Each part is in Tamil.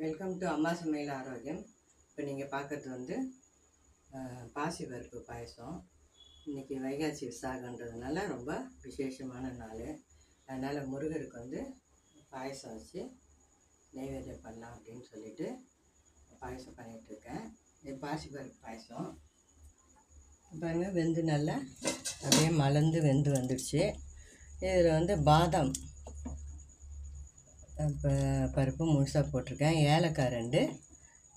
வெல்கம் டு அம்மா சமையல் ஆரோக்கியம் இப்போ நீங்கள் பார்க்குறது வந்து பாசி பருப்பு பாயசம். இன்றைக்கி வைகாசி விசாகன்றதுனால ரொம்ப விசேஷமான நாள். அதனால் முருகருக்கு வந்து பாயசம் வச்சு நைவேத்தியம் பண்ணலாம் அப்படின்னு சொல்லிட்டு பாயசம் பண்ணிகிட்ருக்கேன் இது பாசி பருப்பு பாயசம். பாருங்க வெந்து நல்லா அப்படியே மலர்ந்து வெந்து வந்துடுச்சு. இதில் வந்து பாதாம். இப்போ பருப்பு முழுசாக போட்டிருக்கேன். ஏலக்காய் ரெண்டு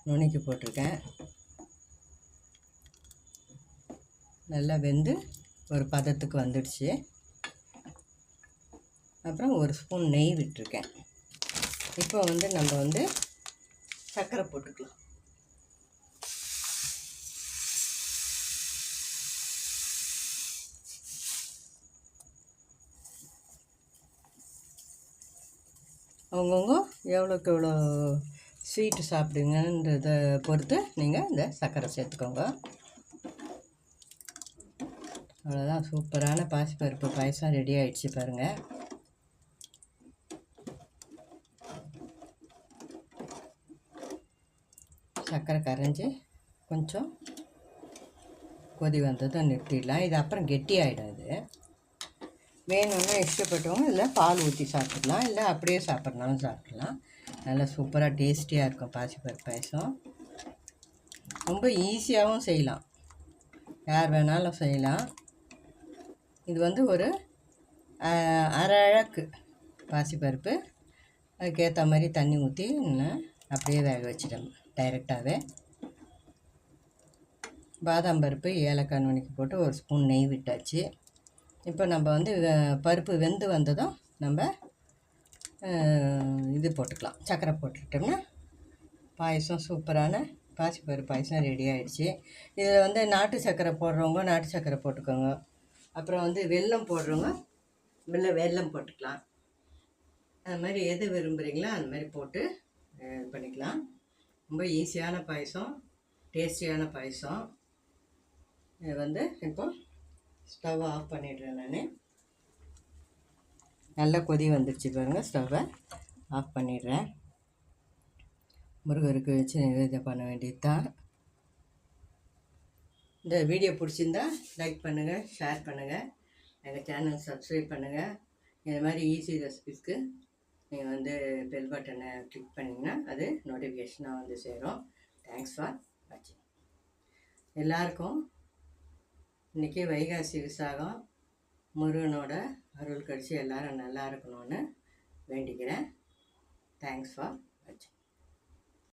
நுணுக்கி போட்டிருக்கேன். நல்லா வெந்து ஒரு பதத்துக்கு வந்துடுச்சு. அப்புறம் ஒரு ஸ்பூன் நெய் விட்டுருக்கேன். இப்போ வந்து நம்ம வந்து சர்க்கரை போட்டுக்கலாம். அவங்கவுங்க எவ்வளோக்கு எவ்வளோ ஸ்வீட்டு சாப்பிடுங்கன்றத பொறுத்து நீங்கள் இந்த சர்க்கரை சேர்த்துக்கோங்க. அவ்வளோதான் சூப்பரான பாசிப்பருப்பு பாயசம் ரெடி ஆகிடுச்சு பாருங்கள் சர்க்கரை கரைஞ்சி கொஞ்சம் கொதி வந்ததும் நிறுத்திடலாம். இது அப்புறம் கெட்டி ஆகிடும் இது. வேணும்னா இஷ்டப்பட்டவங்க இல்லை பால் ஊற்றி சாப்பிட்லாம். இல்லை அப்படியே சாப்பிட்றனாலும் சாப்பிட்லாம். நல்லா சூப்பராக டேஸ்டியாக இருக்கும் பாசிப்பருப்பு பாயசம். ரொம்ப ஈஸியாகவும் செய்யலாம். யார் வேணாலும் செய்யலாம். இது வந்து ஒரு அரை அழக்கு பாசிப்பருப்பு. அதுக்கேற்ற மாதிரி தண்ணி ஊற்றி அப்படியே வேக வச்சிடணும் டைரெக்டாகவே. பாதாம் பருப்பு ஏலக்காய் நுணுக்கி போட்டு ஒரு ஸ்பூன் நெய் விட்டாச்சு. இப்போ நம்ம வந்து பருப்பு வெந்து வந்ததும் நம்ம இது போட்டுக்கலாம். சர்க்கரை போட்டுக்கிட்டோம்னா பாயசம் சூப்பரான பாசிப்பருப்பு பாயசம் ரெடி ஆகிடுச்சி இதில் வந்து நாட்டு சர்க்கரை போடுறவங்க நாட்டு சர்க்கரை போட்டுக்கோங்க. அப்புறம் வந்து வெல்லம் போடுறவங்க வெள்ளை வெல்லம் போட்டுக்கலாம். அது மாதிரி எது விரும்புகிறீங்களோ அந்த மாதிரி போட்டு இது பண்ணிக்கலாம். ரொம்ப ஈஸியான பாயசம் டேஸ்டியான பாயசம். இது வந்து இப்போ ஸ்டவ் ஆஃப் பண்ணிடுறேன் நான். நல்லா கொதி வந்துடுச்சு பாருங்கள் ஸ்டவ்வை ஆஃப் பண்ணிடுறேன். முருகருக்கு வச்சு நிவேதம் பண்ண வேண்டியது தான் இந்த வீடியோ பிடிச்சிருந்தா லைக் பண்ணுங்கள் ஷேர் பண்ணுங்கள் எங்கள் சேனல் சப்ஸ்கிரைப் பண்ணுங்கள் இந்த மாதிரி ஈஸி ரெசிபிஸ்க்கு நீங்கள் வந்து பெல் பட்டனை கிளிக் பண்ணிங்கன்னா அது நோட்டிஃபிகேஷனாக வந்து சேரும். தேங்க்ஸ் ஃபார் வாட்சிங் எல்லாருக்கும் இன்றைக்கி வைகாசி விசாகம். முருகனோட அருள் கடிச்சு எல்லோரும் நல்லா இருக்கணும்னு வேண்டிக்கிறேன். தேங்க்ஸ் ஃபார் வாட்சிங்